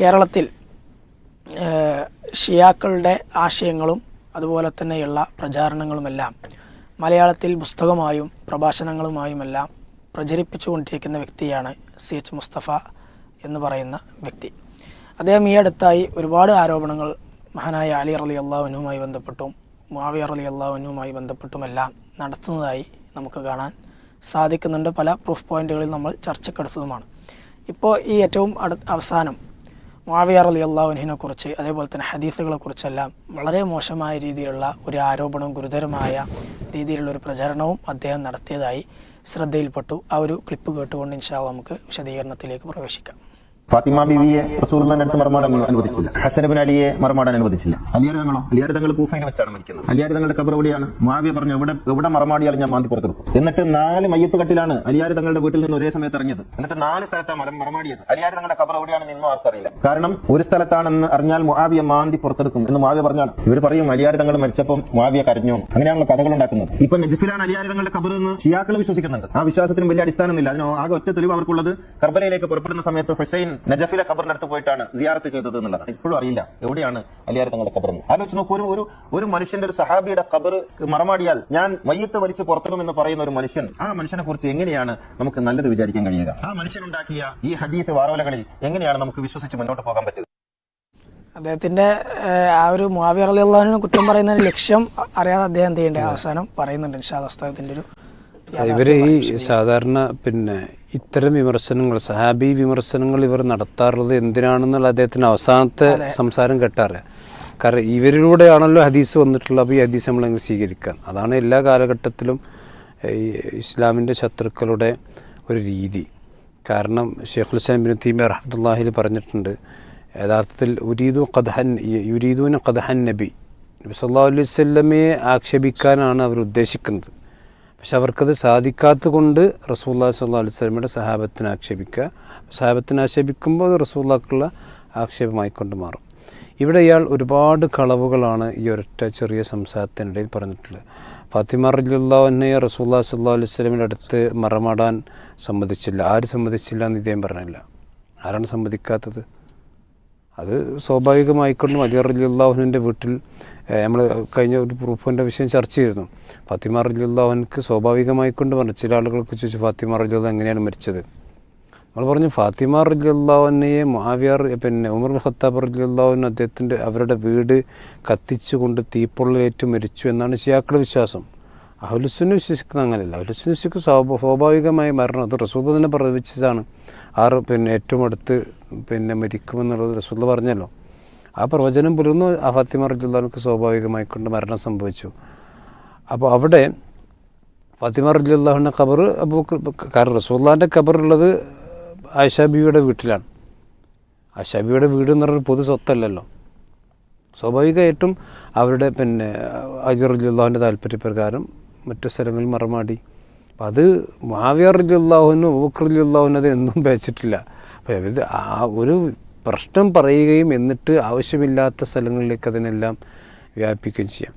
കേരളത്തിൽ ഷിയാക്കളുടെ ആശയങ്ങളും അതുപോലെ തന്നെയുള്ള പ്രചാരണങ്ങളുമെല്ലാം മലയാളത്തിൽ പുസ്തകമായും പ്രഭാഷണങ്ങളുമായുമെല്ലാം പ്രചരിപ്പിച്ചുകൊണ്ടിരിക്കുന്ന വ്യക്തിയാണ് സി എച്ച് മുസ്തഫ എന്ന് പറയുന്ന വ്യക്തി. അദ്ദേഹം ഈ അടുത്തായി ഒരുപാട് ആരോപണങ്ങൾ മഹാനായ അലി അറലി അള്ളാഹുനുമായി ബന്ധപ്പെട്ടും മാവി അറലി അള്ളാഹുനുമായി ബന്ധപ്പെട്ടുമെല്ലാം നടത്തുന്നതായി നമുക്ക് കാണാൻ സാധിക്കുന്നുണ്ട്. പല പ്രൂഫ് പോയിന്റുകളിൽ നമ്മൾ ചർച്ചക്കെടുത്തതുമാണ്. ഇപ്പോൾ ഈ ഏറ്റവും അവസാനം മുആവിയ അലി അള്ളാഹുവിനെ കുറിച്ച് അതേപോലെ തന്നെ ഹദീസുകളെ കുറിച്ചെല്ലാം വളരെ മോശമായ രീതിയിലുള്ള ഒരു ആരോപണവും ഗുരുതരമായ രീതിയിലുള്ള ഒരു പ്രചരണവും അദ്ദേഹം നടത്തിയതായി ശ്രദ്ധയിൽപ്പെട്ടു. ആ ഒരു ക്ലിപ്പ് കേട്ടുകൊണ്ട് ഇൻഷാ നമുക്ക് വിശദീകരണത്തിലേക്ക് പ്രവേശിക്കാം. ഫാത്തിമ ബിവിയെ റസൂലിന്റെ അടുത്ത് മറമാടാൻ അനുവദിച്ചില്ല. ഹസനബിൻ അലിയെ മറുമാടാൻ അനുവദിച്ചില്ല. അലിയാർ തങ്ങളോ? അലിയാർ തങ്ങൾ കൂഫയിൽ വെച്ചാണ് മരിക്കുന്നത്. അലിയാർ തങ്ങളുടെ കബർ എവിടെയാണ്? മാവിയ പറഞ്ഞു എവിടെ എവിടെ മറമാടിയാലും ഞാൻ മാന്തി പുറത്തെടുക്കും. എന്നിട്ട് നാല് മയ്യത്ത് കട്ടിലാണ് അലിയാർ തങ്ങളുടെ വീട്ടിൽ നിന്ന് ഒരേ സമയത്ത് ഇറങ്ങിയത്. എന്നിട്ട് നാല് സ്ഥലത്താണ് മലം മറമാടിയത് അലിയാർ തങ്ങളുടെ കബർ നിന്നും ആർക്കറിയില്ല. കാരണം ഒരു സ്ഥലത്താണെന്ന് അറിഞ്ഞാൽ മുആവിയ മാന്തി പുറത്തെടുക്കും എന്ന് മാവിയ പറഞ്ഞാണ്. ഇവർ പറയും അലിയാർ തങ്ങൾ മരിച്ചപ്പം മാവിയ കരഞ്ഞു. അങ്ങനെയാണല്ലോ കഥകൾ ഉണ്ടാക്കുന്നത് ഇപ്പൊ നജഫിലാണ് അലിയാർ തങ്ങളുടെ കബർ എന്ന് ഷിയാക്കൾ വിശ്വസിക്കുന്നുണ്ട്. ആ വിശ്വാസത്തിന് വലിയ അടിസ്ഥാനം ഇല്ല അതിനോ ആകെ ഒറ്റ തെളിവ് അവർക്കുള്ളത് കർബലയിലേക്ക് പുറപ്പെടുന്ന സമയത്ത് ഹുസൈൻ നജഫിലെ ഖബറിന്റെ അടുത്ത് പോയിട്ടാണ് സിയാറത്ത് ചെയ്തത് എന്നുള്ളത്. ഇപ്പോഴും അറിയില്ല. എവിടെയാണ് അലിയാർ തങ്ങളുടെ ഖബർ എന്ന്. ആലോചിച്ച് നോക്കൂ ഒരു ഒരു ഒരു മനുഷ്യന്റെ ഒരു സഹാബിയുടെ ഖബർ മറമാടിയാൽ ഞാൻ മയ്യത്ത് വലിച്ച് പുറത്തിടുമെന്ന് പറയുന്ന ഒരു മനുഷ്യൻ ആ മനുഷ്യനെ കുറിച്ച് എങ്ങനെയാണ് നമുക്ക് നല്ലത് വിചാരിക്കാൻ കഴിയുക? ആ മനുഷ്യനുണ്ടാക്കിയ ഈ ഹദീത്ത് വാറോലകളിൽ എങ്ങനെയാണ് നമുക്ക് വിശ്വസിച്ച് മുന്നോട്ട് പോകാൻ പറ്റുക? അദ്ദേഹത്തിന്റെ ആ ഒരു മുആവിയ റലി അള്ളാഹുവിനെ കുറ്റം പറയുന്നതിന് ലക്ഷ്യം അറിയാതെ അദ്ദേഹം എന്ത് ചെയ്യേണ്ടത് അവസാനം പറയുന്നുണ്ട് ഇൻഷാ പുസ്തകത്തിന്റെ ഒരു ഇവർ ഈ സാധാരണ പിന്നെ ഇത്തരം വിമർശനങ്ങൾ സഹാബി വിമർശനങ്ങൾ ഇവർ നടത്താറുള്ളത് എന്തിനാണെന്നുള്ള അദ്ദേഹത്തിന് അവസാനത്തെ സംസാരം കെട്ടാറ് കാരണം ഇവരിലൂടെയാണല്ലോ ഹദീസ് വന്നിട്ടുള്ളത്. അപ്പോൾ ഈ ഹദീസ് നമ്മളെങ്ങനെ സ്വീകരിക്കാം അതാണ് എല്ലാ കാലഘട്ടത്തിലും ഈ ഇസ്ലാമിന്റെ ശത്രുക്കളുടെ ഒരു രീതി. കാരണം ഷെയ്ഖുൽ ഇസ്ലാം ബിൻ തീമ റഹ്മത്തുള്ളാഹിൽ പറഞ്ഞിട്ടുണ്ട് യഥാർത്ഥത്തിൽ ഉരീദു ഖദ്ഹൻ യുരീദുവിന് ഖദ്ഹൻ നബി. നബി സല്ലാ അലൈഹി വസല്ലമയെ ആക്ഷേപിക്കാനാണ് അവർ ഉദ്ദേശിക്കുന്നത്. പക്ഷെ അവർക്കത് സാധിക്കാത്തത് കൊണ്ട് റസൂല്ലാ സല്ലാ അലൈഹി സ്വലമിയുടെ സഹാബത്തിനെ ആക്ഷേപിക്കുക. സഹാബത്തിനെ ആക്ഷേപിക്കുമ്പോൾ റസൂല്ലാക്കുള്ള ആക്ഷേപമായിക്കൊണ്ട് മാറും. ഇവിടെ ഇയാൾ ഒരുപാട് കളവുകളാണ് ഈ ഒരൊറ്റ ചെറിയ സംസാരത്തിനിടയിൽ പറഞ്ഞിട്ടുള്ളത്. ഫാത്തിമ റജുല്ലാവിനെ റസൂല്ലാ സല്ലാ അലൈഹി സ്വലമിന്റെ അടുത്ത് മറമാടാൻ സമ്മതിച്ചില്ല. ആര് സമ്മതിച്ചില്ല എന്ന് ഇദ്ദേഹം പറഞ്ഞില്ല. ആരാണ് സമ്മതിക്കാത്തത്? അത് സ്വാഭാവികമായിക്കൊണ്ട് അലി റലിയുള്ളാഹുവിന്റെ വീട്ടിൽ നമ്മൾ കഴിഞ്ഞ ഒരു പ്രൂഫിന്റെ വിഷയം ചർച്ച ചെയ്തിരുന്നു. ഫാത്തിമ റലിയുള്ളാഹുവിനക്ക് സ്വാഭാവികമായിക്കൊണ്ട് പറഞ്ഞു ചില ആളുകൾക്ക് ചോദിച്ചു ഫാത്തിമ റലിയുള്ള എങ്ങനെയാണ് മരിച്ചത്? നമ്മൾ പറഞ്ഞു ഫാത്തിമ റലിയുള്ളാഹുവിനെയെ മാവിയാർ പിന്നെ ഉമർ ഖത്താബ് റലിയുള്ളാഹുവിന് അദ്ദേഹത്തിന്റെ അവരുടെ വീട് കത്തിച്ചുകൊണ്ട് തീപ്പൊള്ളലേറ്റ് മരിച്ചു എന്നാണ് ഷിയാക്കളുടെ വിശ്വാസം. അഹുലുസുനെ വിശ്വസിക്കുന്ന അങ്ങനെയല്ല. അഹുലുസുനെ വിശ്വസിക്കുന്ന സ്വാഭ സ്വാഭാവികമായ മരണം. അത് റസൂദ് തന്നെ പ്രവചിച്ചതാണ്. ആറ് പിന്നെ ഏറ്റവും അടുത്ത് പിന്നെ മരിക്കുമെന്നുള്ളത് റസൂൽ പറഞ്ഞല്ലോ. ആ പ്രവചനം പുലർന്നു. ആ ഫാത്തിമ റജുല്ലാനക്ക് സ്വാഭാവികമായിക്കൊണ്ട് മരണം സംഭവിച്ചു. അപ്പോൾ അവിടെ ഫാത്തിമ റജുല്ലാഹിന്റെ ഖബർ അബു കാരണം റസൂല്ലാന്റെ ഖബറുള്ളത് ആയിഷാബിയുടെ വീട്ടിലാണ്. ആയിഷാബിയുടെ വീട് എന്ന് പറഞ്ഞൊരു പൊതു സ്വത്തല്ലല്ലോ. സ്വാഭാവികമായിട്ടും അവരുടെ പിന്നെ അജറുല്ലാഹുവിന്റെ താല്പര്യപ്രകാരം മറ്റു സ്ഥലങ്ങളിൽ മറമാടി. അപ്പം അത് മാവിയറുല്ലാഹുവിനും ഊക്കറുല്ലാഹുവിനും അതിനൊന്നും വെച്ചിട്ടില്ല അപ്പം ഇത് ആ ഒരു പ്രശ്നം പറയുകയും എന്നിട്ട് ആവശ്യമില്ലാത്ത സ്ഥലങ്ങളിലേക്ക് അതിനെല്ലാം വ്യാപിക്കുകയും ചെയ്യാം.